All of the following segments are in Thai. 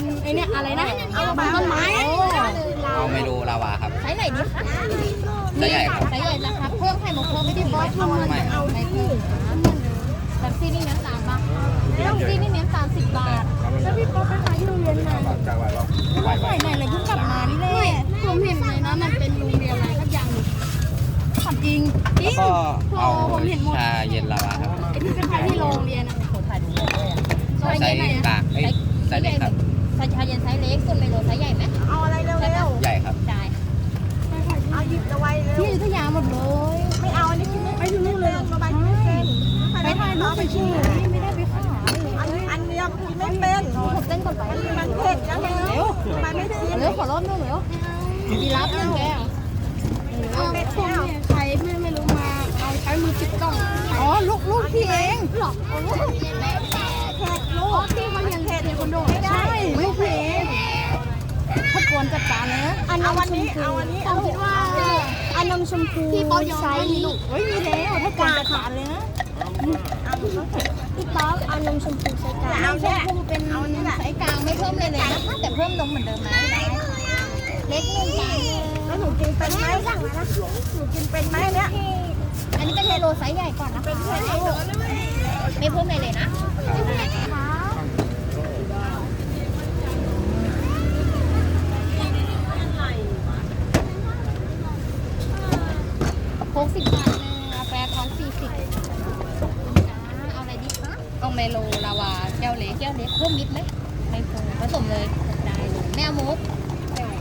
นไอเนี่ยอะไรนะเอาบนต้นไม้เอาเมนูลาวาครับไซส์ไหนดีคะไซส์ใหญ่ครับไซส์ใหญ่นะครับเพิ่มไข่มุกเพิ่มไม่ได้ไหมไม่ครับไม่เพิ่มแบบซี่นี่เน้ำตาลปะแบบซี่นี่เน้ำตาลสิบบาทแล้วพี่ป๊อปไปขายที่โรงเรียนไหนจากไหวหรอไหวไหวไหนเลยเพิ่งกลับมานี่แหละผมเห็นเลยนะมันเป็นโรงเรียนอะไรสักอย่างหนึ่งทำจริงจริแล้วงก็เอาผมเห็นหมดชาเย็นลาวาครับไอที่ไปขายที่โรงเรียนอะโหถ่ายดูเลยอะใส่กากเอ้ยใส่เล็กครับ ไซส์ชาเย็นไซส์เล็กส่วนเมโลไซส์ใหญ่ไหมเอาอะไรเร็วใหญ่ครับ ได้ๆ เอาหยิบเอาไว้เร็ว ที่อยุธยาหมดเลย ไม่เอาอันนี้กินไม่ไปถึงนู่นเลยมาใบไม่เป็นไปถ่ายรูปไปชื่อไม่ได้ไปขายอันนี้อันเดียวกินไม่เป็นผมเต้นก่อนไปมันเผ็ดจังเลยทำไมไม่ชิมเร็วขอรอบนึงเร็วดีรับหนึ่งแก้วเอาผมเนี่ยใช้ไม่ไม่รู้มา เอาใช้มือจิบกล่อง อ๋อ ลูกลูกพี่เองหรอโอ้ลูกลูกที่เขายังเทเทควันโดใช่ไม่พี่เอง ถ้ากวนจัดการนะอันเอาวันนี้เอาวันนี้ผมคิดว่าอันนมชมพูพี่ป๊อยใช้เฮ้ยมีแล้วถ้ากวนจัดการเลยนะพี่ป๊อกเอานมชมพูใส่กลางเอาชเนี่ยมพูเป็นเอานี่แหละใส่กลางไม่เพิ่มเลยเลยนะคะแต่เพิ่มนมเหมือนเดิมนะเล็กหนึ่งกลางหนึ่งแล้วหนูกินเป็นไหมหนูกินเป็นไหมเนี่ยอันนี้เป็นเฮโลไซส์ใหญ่ก่อนนะคะไม่เพิ่มเลยเลยนะ โค้กสิบบาทหนึ่งกาแฟท้อนสี่สิบเอาอะไรดีคะเอาเมโลลาวาแก้วเล็กแก้วเล็กเพิ่มมิดไหมไม่เพิ่มผสมเลยได้เลยแม่เอามุก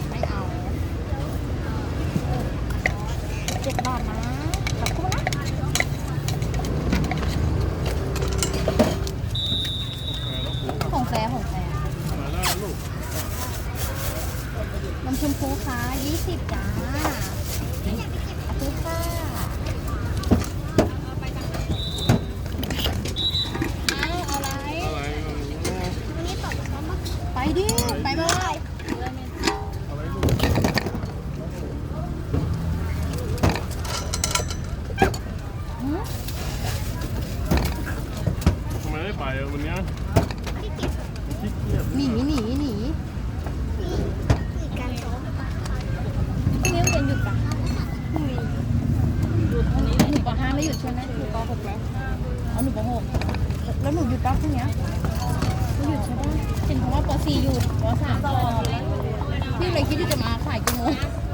ไม่เอาเจ็ดบาทนะขอบคุณนะของแฟของแฟน้ำชมพูค่ะยี่สิบจ้าขอบคุณค่ะเอาเอาอะไรไปดิ ไปเลยหืม ทำไมไม่ไปอะวันเนี้ยขี้เกียจหนีหนีหนีพรุ่งนี้โรงเรียนหยุดปะหยุดพรุ่งนี้หนูปห้าไม่หยุดใช่ไหมหนูปหกแล้วเอาหนูปหกแล้วหนูหยุดปะพรุ่งนี้ไม่หยุดใช่ปะเห็นเขาว่าปสี่หยุดปสามสอบพี่เลยคิดที่จะมาขายกี่โมงยี่สิบครับเที่ยงของน้องฝรั่ง